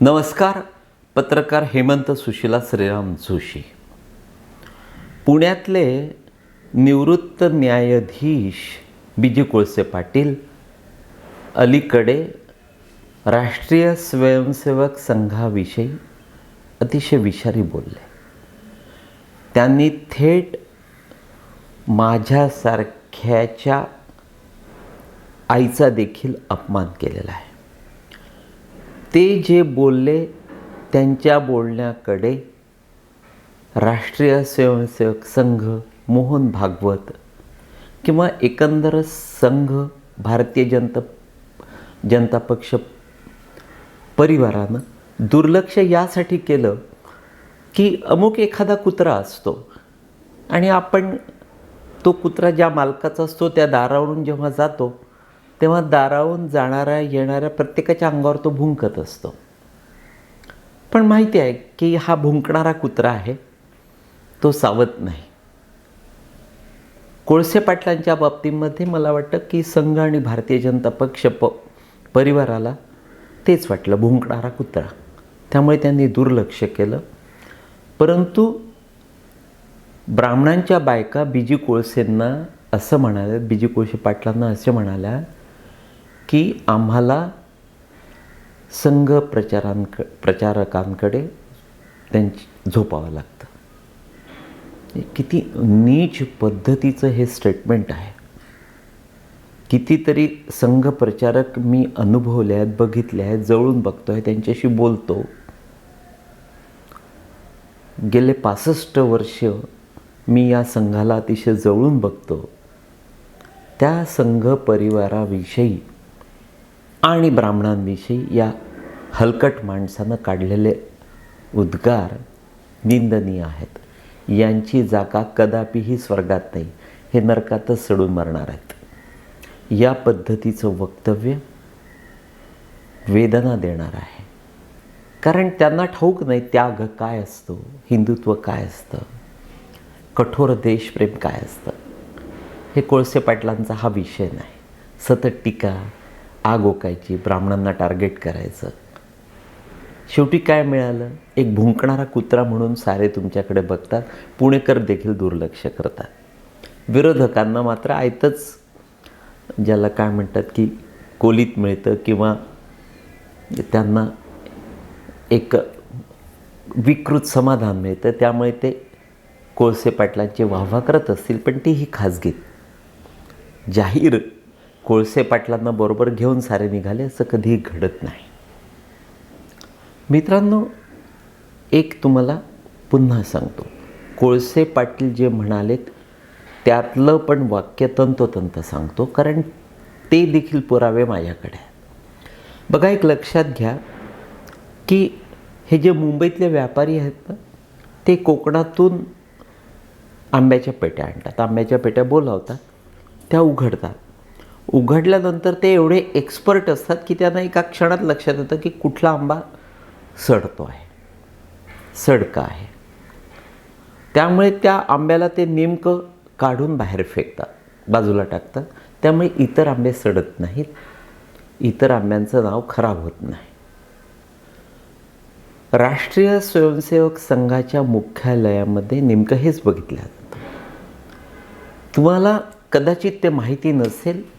नमस्कार पत्रकार हेमंत सुशीला श्रीराम जोशी. पुण्यातले निवृत्त न्यायाधीश बीजी कोळसे पाटील अलीकडे राष्ट्रीय स्वयंसेवक संघाविषयी अतिशय विषारी बोलले. त्यांनी थेट माझ्यासारख्याच्या आईचा देखील अपमान केलेला आहे. ते जे बोलले त्यांच्या बोलण्याकडे राष्ट्रीय स्वयंसेवक संघ मोहन भागवत किंवा एकंदर संघ भारतीय जनता जनता पक्ष परिवारानं दुर्लक्ष यासाठी केलं की अमुक एखादा कुत्रा असतो आणि आपण तो कुत्रा ज्या मालकाचा असतो त्या दारावरून जेव्हा जातो तेव्हा दारावून जाणाऱ्या येणाऱ्या प्रत्येकाच्या अंगावर तो भुंकत असतो. पण माहिती आहे की हा भुंकणारा कुत्रा आहे तो सावत नाही. कोळसे पाटलांच्या बाबतीमध्ये मला वाटतं की संघ आणि भारतीय जनता पक्ष प परिवाराला तेच वाटलं भुंकणारा कुत्रा. त्यामुळे त्यांनी दुर्लक्ष केलं. परंतु ब्राह्मणांच्या बायका बिजी कोळसेंना असं म्हणाल्या बिजी कोळसे पाटलांना असे म्हणाल्या की आम्हाला संघ प्रचारांक प्रचारकांकडे त्यांची झोपावं लागतं. किती नीच पद्धतीचं हे स्टेटमेंट आहे. कितीतरी संघ प्रचारक मी अनुभवले आहेत बघितले आहेत जवळून बघतो आहे त्यांच्याशी बोलतो. गेले पासष्ट वर्ष मी या संघाला अतिशय जवळून बघतो. त्या संघ परिवाराविषयी आणि ब्राह्मणांविषयी या हलकट माणसानं काढलेले उद्गार निंदनीय आहेत. यांची जागा कदापिही स्वर्गात नाही. हे नरकातच सडून मरणार आहेत. या पद्धतीचं वक्तव्य वेदना देणार आहे. कारण त्यांना ठाऊक नाही त्याग काय असतो? हिंदुत्व काय असतं? कठोर देशप्रेम काय असतं? हे कोळसे पाटलांचा हा विषय नाही. सतत टीका आग ओकायची ब्राह्मणांना टार्गेट करायचं. शेवटी काय मिळालं? एक भुंकणारा कुत्रा म्हणून सारे तुमच्याकडे बघतात पुणेकर देखील दुर्लक्ष करतात. विरोधकांना मात्र आयतच ज्याला काय म्हणतात की कोलीत मिळतं किंवा त्यांना एक विकृत समाधान मिळतं त्यामुळे ते कोळसे पाटलांची वाहवा करत असतील पण ती ही खाजगीत. जाहीर कोळसे पाटलांना बरोबर घेऊन सारे निघाले असं कधीही घडत नाही. मित्रांनो एक तुम्हाला पुन्हा सांगतो. कोळसे पाटील जे म्हणालेत त्यातलं पण वाक्य तंतोतंत सांगतो कारण ते देखील पुरावे माझ्याकडे आहेत. बघा एक लक्षात घ्या की हे जे मुंबईतले व्यापारी आहेत ना ते कोकणातून आंब्याच्या पेट्या आणतात. आंब्याच्या पेट्या बोलावतात त्या उघडतात. उघडल्यानंतर ते एवढे एक्सपर्ट असतात की त्यांना एका क्षणात लक्षात येतं की कुठला आंबा सडतो आहे सडका आहे त्यामुळे त्या आंब्याला ते नेमकं काढून बाहेर फेकतात बाजूला टाकतात. त्यामुळे इतर आंबे सडत नाहीत. इतर आंब्यांचं नाव खराब होत नाही. राष्ट्रीय स्वयंसेवक संघाच्या मुख्यालयामध्ये नेमकं हेच बघितलं जातं. तुम्हाला कदाचित ते माहिती नसेल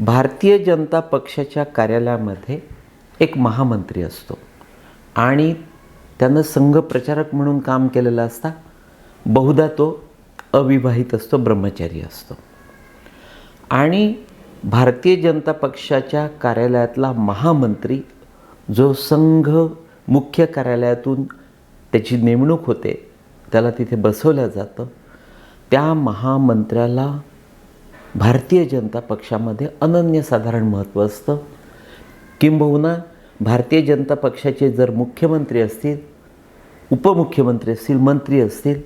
भारतीय जनता पक्षाच्या कार्यालयामध्ये एक महामंत्री असतो. आणि त्यानं संघ प्रचारक म्हणून काम केलेलं असता बहुधा तो अविवाहित असतो ब्रह्मचारी असतो. आणि भारतीय जनता पक्षाच्या कार्यालयातला महामंत्री जो संघ मुख्य कार्यालयातून त्याची नेमणूक होते त्याला तिथे बसवलं जातं त्या महामंत्र्याला भारतीय जनता पक्षामध्ये अनन्यसाधारण महत्त्व असतं. किंबहुना भारतीय जनता पक्षाचे जर मुख्यमंत्री असतील उपमुख्यमंत्री असतील मंत्री असतील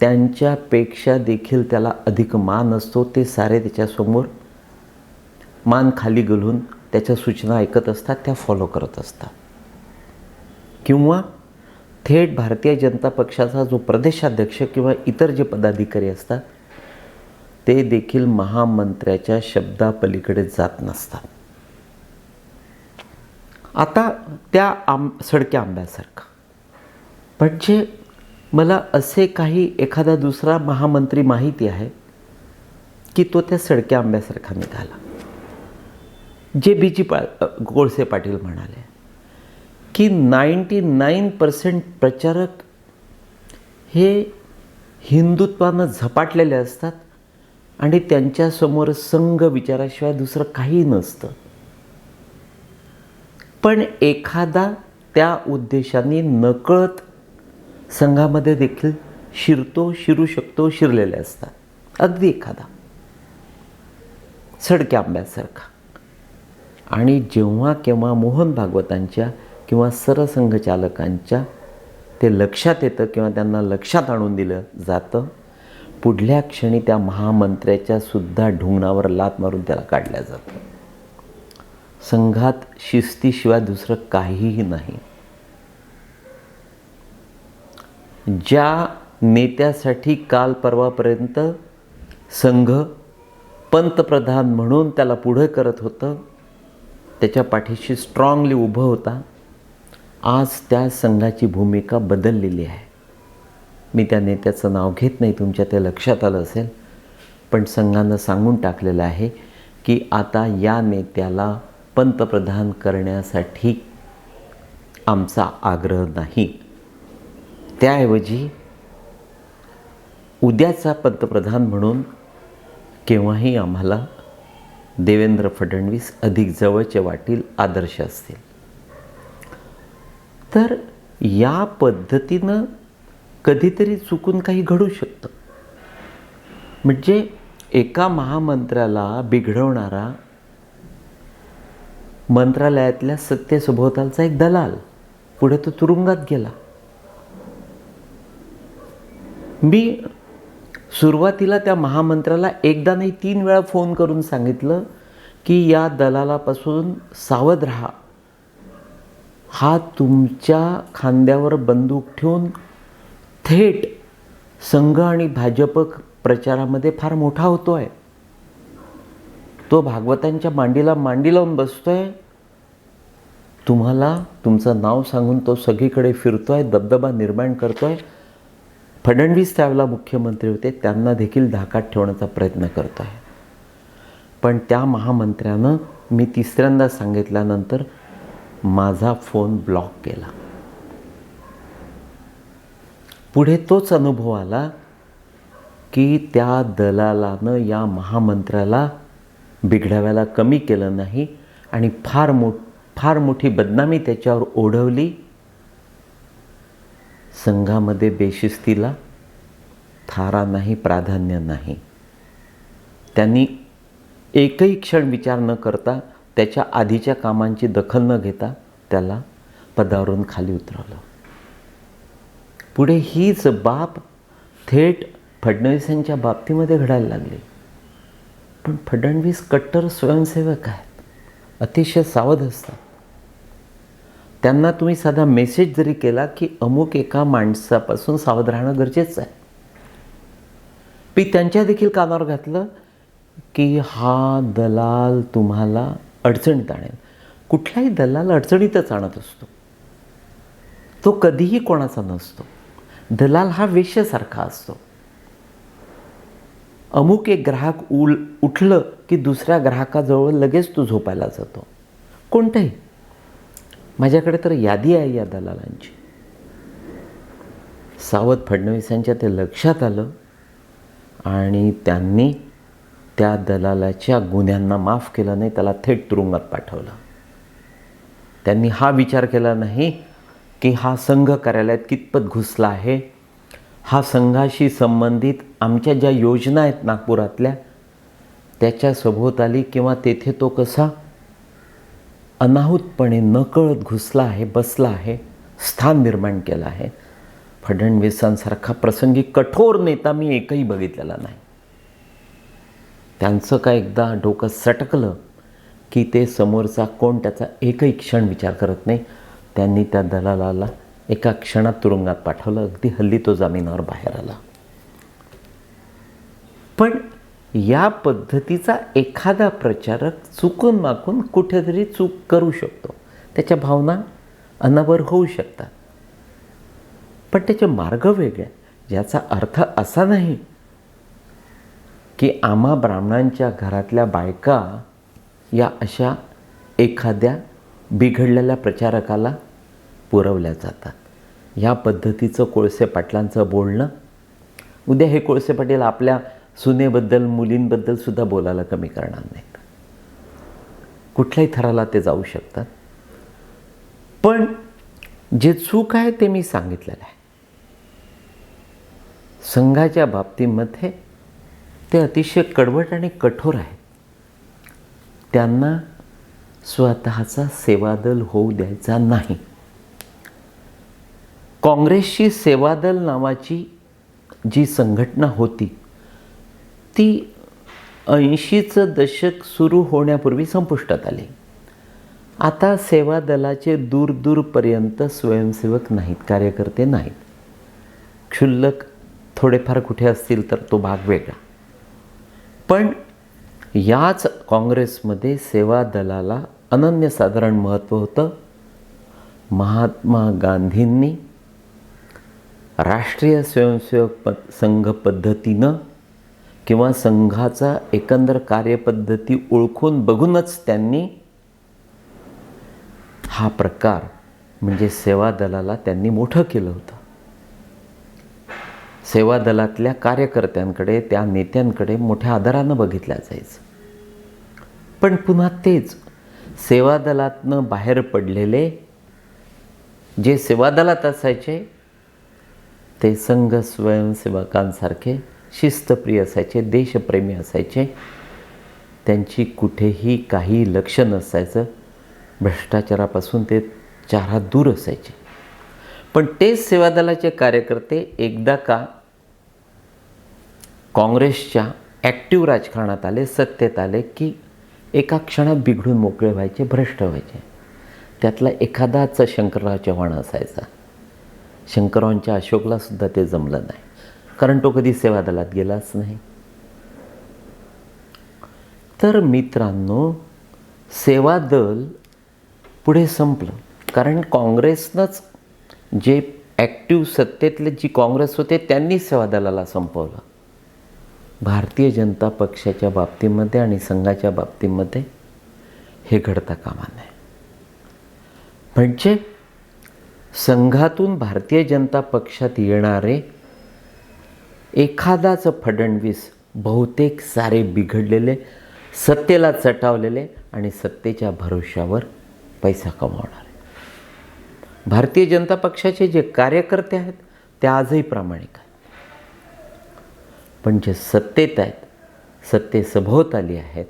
त्यांच्यापेक्षा देखील त्याला अधिक मान असतो ते सारे त्याच्यासमोर मान खाली गलून त्याच्या सूचना ऐकत असतात त्या फॉलो करत असतात. किंवा थेट भारतीय जनता पक्षाचा जो प्रदेशाध्यक्ष किंवा इतर जे पदाधिकारी असतात ते देखील महामंत्र्याच्या शब्दापलीकडे जात नसतात. आता त्या आंब सडक्या आंब्यासारखं. पण जे मला असे काही एखादा दुसरा महामंत्री माहिती आहे की तो त्या सडक्या आंब्यासारखा निघाला. जे बी जी पा गोळसे पाटील म्हणाले की नाईंटी नाईन पर्सेंट प्रचारक हे हिंदुत्वानं झपाटलेले असतात आणि त्यांच्यासमोर संघ विचाराशिवाय दुसरं काही नसतं. पण एखादा त्या उद्देशाने नकळत संघामध्ये देखील शिरतो शिरू शकतो शिरलेले असतात. अगदी एखादा. सडक्या आंब्यासारखा. आणि जेव्हा केव्हा मोहन भागवतांच्या किंवा सरसंघचालकांच्या ते लक्षात येतं किंवा त्यांना लक्षात आणून दिलं जातं पुढल्या क्षणी त्या महामंत्र्याच्या सुद्धा ढुंगणावर लात मारून त्याला काढल्या जातं संघात शिस्तीशिवाय दुसरं काहीही नाही. ज्या नेत्यासाठी काल परवापर्यंत संघ पंतप्रधान म्हणून त्याला पुढे करत होतं त्याच्या पाठीशी स्ट्रॉंगली उभं होता आज त्या संघाची भूमिका बदललेली आहे. मी त्या नेत्याचं नाव घेत नाही तुमच्या ते लक्षात आलं असेल. पण संघानं सांगून टाकलेलं आहे की आता या नेत्याला पंतप्रधान करण्यासाठी आमचा आग्रह नाही. त्याऐवजी उद्याचा पंतप्रधान म्हणून केव्हाही आम्हाला देवेंद्र फडणवीस अधिक जवळचे वाटील आदर्श असतील. तर या पद्धतीनं कधीतरी चुकून काही घडू शकतं. म्हणजे एका महामंत्र्याला बिघडवणारा मंत्रालयातल्या सत्तेसभोवतालचा एक दलाल पुढे तो तुरुंगात गेला. मी सुरुवातीला त्या महामंत्र्याला एकदा नाही तीन वेळा फोन करून सांगितलं की या दलालापासून सावध राहा. हा तुमच्या खांद्यावर बंदूक ठेवून थेट संघ आणि भाजप प्रचारामध्ये फार मोठा होतो आहे तो भागवतांच्या मांडीला मांडी लावून बसतोय. तुम्हाला तुमचं नाव सांगून तो सगळीकडे फिरतोय दबदबा निर्माण करतोय. फडणवीस त्यावेळेला मुख्यमंत्री होते त्यांना देखील धाकात ठेवण्याचा प्रयत्न करतो आहे पण त्या महामंत्र्यानं मी तिसऱ्यांदा सांगितल्यानंतर माझा फोन ब्लॉक केला. पुढे तोच अनुभव आला की त्या दलालानं या महामंत्र्याला बिघडाव्याला कमी केलं नाही आणि फार मो फार मोठी बदनामी त्याच्यावर ओढवली. संघामध्ये बेशिस्तीला थारा नाही प्राधान्य नाही. त्यांनी एकही क्षण विचार न करता त्याच्या आधीच्या कामांची दखल न घेता त्याला पदावरून खाली उतरवलं. पुढे हीच बाब थेट फडणवीसांच्या बाबतीमध्ये घडायला लागली. पण फडणवीस कट्टर स्वयंसेवक आहेत. अतिशय सावध असतात. त्यांना तुम्ही साधा मेसेज जरी केला की अमुक एका माणसापासून सावध राहणं गरजेचं आहे. मी त्यांच्या देखील कानावर घातलं की हा दलाल तुम्हाला अडचणीत आणेल. कुठलाही दलाल अडचणीतच आणत असतो. तो कधीही कोणाचा नसतो. दलाल हा वेश्यासारखा असतो. अमुक एक ग्राहक उल उठलं की दुसऱ्या ग्राहकाजवळ लगेच तो झोपायला जातो. कोणतंही. माझ्याकडे तर यादी आहे या दलालांची. सावध फडणवीसांच्या ते लक्षात आलं आणि त्यांनी त्या दलालाच्या गुन्ह्यांना माफ केलं नाही त्याला थेट तुरुंगात पाठवलं. त्यांनी हा विचार केला नाही की हा संघ कार्यालयात कितपत घुसला आहे? हा संघाशी संबंधित आमच्या ज्या योजना आहेत नागपुरातल्या त्याच्या सभोवताली किंवा तेथे तो कसा अनाहूतपणे नकळत घुसला आहे बसला आहे स्थान निर्माण केलं आहे. फडणवीसांसारखा प्रसंगी कठोर नेता मी एकही बघितलेला नाही. त्यांचं काय एकदा डोकं सटकलं की ते समोरचा कोण त्याचा एकही क्षण विचार करत नाही? त्यांनी त्या दलालाला एका क्षणात तुरुंगात पाठवलं. अगदी हल्ली तो जामिनावर बाहेर आला. पण या पद्धतीचा एखादा प्रचारक चुकून माकून कुठेतरी चूक करू शकतो. त्याच्या भावना अनावर होऊ शकतात. पण त्याचे मार्ग वेगळे. ज्याचा अर्थ असा नाही की आम्हा ब्राह्मणांच्या घरातल्या बायका या अशा एखाद्या बिघडलेल्या प्रचारकाला पुरवल्या जातात. ह्या पद्धतीचं कोळसे पाटलांचं बोलणं उद्या हे कोळसे पाटील आपल्या सुनेबद्दल मुलींबद्दल सुद्धा बोलायला कमी करणार नाहीत. कुठल्याही थराला ते जाऊ शकतात. पण जे चूक आहे ते मी सांगितलेलं आहे. संघाच्या बाबतीमध्ये ते अतिशय कडवट आणि कठोर आहे त्यांना स्वतःचा सेवादल होऊ द्यायचा नाही. काँग्रेसची सेवादल नावाची जी संघटना होती ती ऐंशीचं दशक सुरू होण्यापूर्वी संपुष्टात आली. आता सेवा दलाचे दूर दूरपर्यंत स्वयंसेवक नाहीत कार्यकर्ते नाहीत. क्षुल्लक थोडेफार कुठे असतील तर तो भाग वेगळा. पण याच काँग्रेसमध्ये सेवा दलाला अनन्यसाधारण महत्त्व होतं. महात्मा गांधींनी राष्ट्रीय स्वयंसेवक प संघ पद्धतीनं किंवा संघाचा एकंदर कार्यपद्धती ओळखून बघूनच त्यांनी हा प्रकार म्हणजे सेवा दलाला त्यांनी मोठं केलं होतं. सेवा दलातल्या कार्यकर्त्यांकडे त्या नेत्यांकडे मोठ्या आदरानं बघितल्या जायचं. पण पुन्हा तेच सेवा दलातनं बाहेर पडलेले जे सेवा दलात असायचे ते संघ स्वयंसेवकांसारखे शिस्तप्रिय असायचे देशप्रेमी असायचे त्यांची कुठेही काही लक्ष नसायचं भ्रष्टाचारापासून ते चारा दूर असायचे. पण तेच सेवादलाचे कार्यकर्ते एकदा का काँग्रेसच्या ॲक्टिव्ह राजकारणात आले सत्तेत आले की एका क्षणात बिघडून मोकळे व्हायचे भ्रष्ट व्हायचे. त्यातला एखादाच शंकरराव चव्हाण असायचा. शंकररावांच्या अशोकला सुद्धा ते जमलं नाही. कारण तो कधी सेवादलात गेलाच नाही. तर मित्रांनो सेवा दल पुढे संपलं. कारण काँग्रेसनंच जे ॲक्टिव्ह सत्तेतले जी काँग्रेस होते त्यांनी सेवादलाला संपवलं. भारतीय जनता पक्षाच्या बाबतीमध्ये आणि संघाच्या बाबतीमध्ये हे घडता कामा नये. म्हणजे संघातून भारतीय जनता पक्षात येणारे एखादाच फडणवीस बहुतेक सारे बिघडलेले सत्तेला चटावलेले आणि सत्तेच्या भरोश्यावर पैसा कमावणार. भारतीय जनता पक्षाचे जे कार्यकर्ते आहेत ते आजही प्रामाणिक आहेत. पण जे सत्तेत आहेत सत्तेसभोवताली आहेत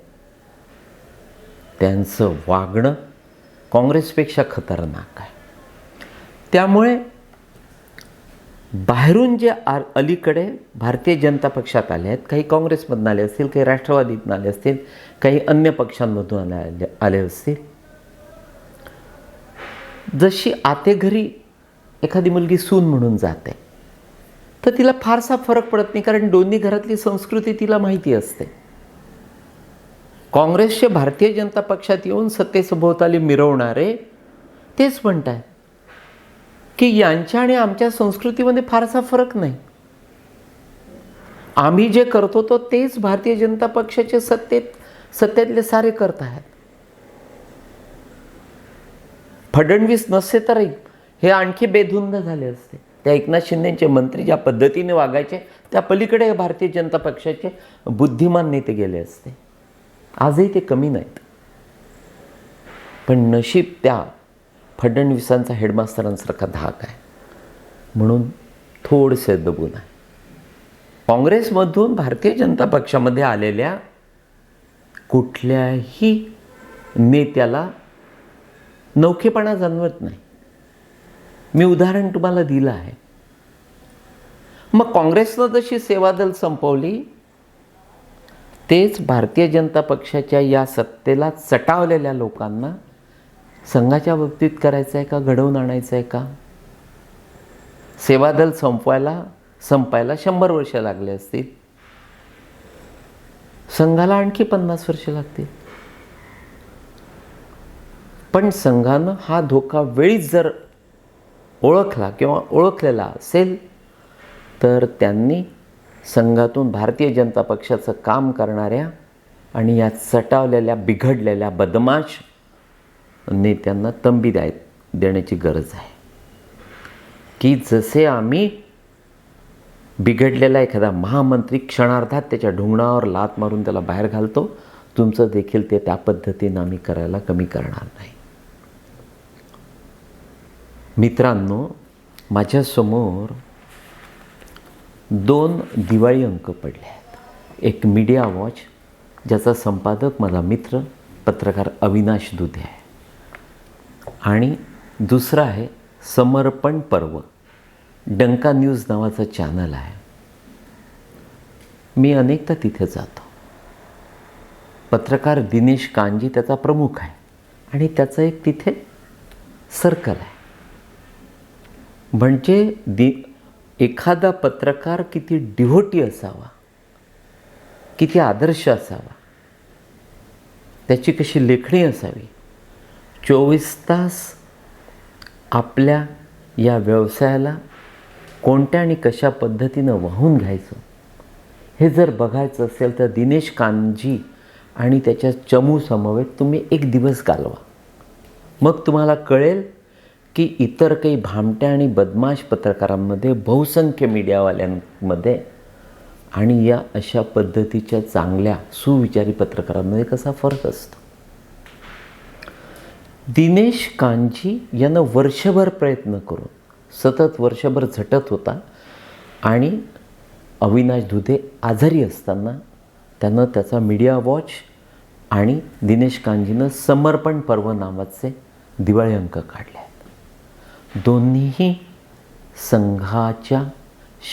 त्यांचं वागणं काँग्रेसपेक्षा खतरनाक आहे. त्यामुळे बाहेरून जे आ अलीकडे भारतीय जनता पक्षात आले आहेत काही काँग्रेसमधून आले असतील काही राष्ट्रवादीतून आले असतील काही अन्य पक्षांमधून आले आले असतील जशी आते घरी एखादी मुलगी सून म्हणून जाते तर तिला फारसा फरक पडत नाही कारण दोन्ही घरातली संस्कृती तिला माहिती असते. काँग्रेसचे भारतीय जनता पक्षात येऊन सत्तेसभोवताली मिरवणारे तेच म्हणत आहे की यांच्या आणि आमच्या संस्कृतीमध्ये फारसा फरक नाही. आम्ही जे करतो तो तेच भारतीय जनता पक्षाचे सत्तेत सत्तेतले सारे करत आहेत. फडणवीस नसते तरी हे आणखी बेधुंद झाले असते. त्या एकनाथ शिंदेचे मंत्री ज्या पद्धतीने वागायचे त्या पलीकडे भारतीय जनता पक्षाचे बुद्धिमान नेते गेले असते. आजही ते कमी नाहीत. पण नशीब त्या फडणवीसांचा हेडमास्तरांसारखा धाक आहे. म्हणून थोडसे दबून आहे. काँग्रेसमधून भारतीय जनता पक्षामध्ये आलेल्या कुठल्याही नेत्याला नौखेपणा जाणवत नाही. मी उदाहरण तुम्हाला दिलं आहे. मग काँग्रेसनं जशी सेवादल संपवली तेच भारतीय जनता पक्षाच्या या सत्तेला चटावलेल्या लोकांना संघाच्या बाबतीत करायचं आहे का घडवून आणायचं आहे का? सेवादल संपवायला संपायला शंभर वर्ष लागले असतील. संघाला आणखी पन्नास वर्ष लागतील. पण संघानं हा धोका वेळीच जर ओळखला किंवा ओळखलेला असेल तर त्यांनी संघातून भारतीय जनता पक्षाचं काम करणाऱ्या आणि या चटावलेल्या बिघडलेल्या बदमाश नेत्यांना तंबी द्याय देण्याची गरज आहे. की जसे आम्ही बिघडलेला एखादा महामंत्री क्षणार्धात त्याच्या ढुंगणावर लात मारून त्याला बाहेर घालतो तुमचं देखील ते त्या पद्धतीनं आम्ही करायला कमी करणार नाही. मित्रांनो माझ्यासमोर दोन दिवाळी अंक पडले आहेत. एक मीडिया वॉच ज्याचा संपादक माझा मित्र पत्रकार अविनाश दुधे आहे. आणि दुसरा आहे समर्पण पर्व. डंका न्यूज नावाचं चॅनल आहे. मी अनेकदा तिथे जातो. पत्रकार दिनेश कांजी त्याचा प्रमुख आहे. आणि त्याचं एक तिथे सर्कल आहे. म्हणजे दि एखादा पत्रकार किती डिव्होटी असावा किती आदर्श असावा त्याची कशी लेखणी असावी? चोवीस तास आपल्या या व्यवसायाला कोणत्या आणि कशा पद्धतीनं वाहून घ्यायचं? हे जर बघायचं असेल तर दिनेश कानजी आणि त्याच्या चमू समवेत तुम्ही एक दिवस घालवा. मग तुम्हाला कळेल की इतर काही भामट्या आणि बदमाश पत्रकारांमध्ये बहुसंख्य मीडियावाल्यांमध्ये आणि या अशा पद्धतीच्या चांगल्या सुविचारी पत्रकारांमध्ये कसा फरक असतो? दिनेश कांजी यानं वर्षभर प्रयत्न करून सतत वर्षभर झटत होता आणि अविनाश दुधे आजारी असताना त्यानं त्याचा मीडिया वॉच आणि दिनेश कांजीनं समर्पण पर्व नावाचे दिवाळी अंक काढले. दोन्हीही संघाच्या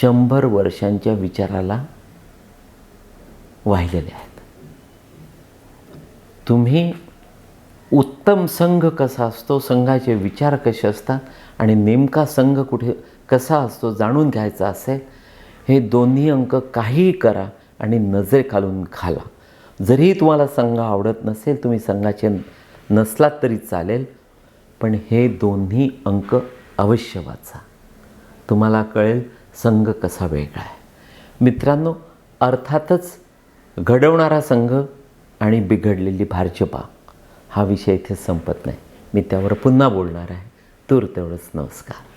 शंभर वर्षांच्या विचाराला वाहिलेले आहेत. तुम्ही उत्तम संघ कसा असतो संघाचे विचार कसे असतात आणि नेमका संघ कुठे कसा असतो जाणून घ्यायचा असेल हे दोन्ही अंक काहीही करा आणि नजरे खालून खाला जरीही तुम्हाला संघ आवडत नसेल तुम्ही संघाचे नसलात तरी चालेल पण हे दोन्ही अंक अवश्य वाचा. तुम्हाला कळेल संघ कसा वेगळा आहे. मित्रांनो अर्थातच घडवणारा संघ आणि बिघडलेली भाजपा हा विषय इथे संपत नाही. मी त्यावर पुन्हा बोलणार आहे. तूर तेवढंच नमस्कार.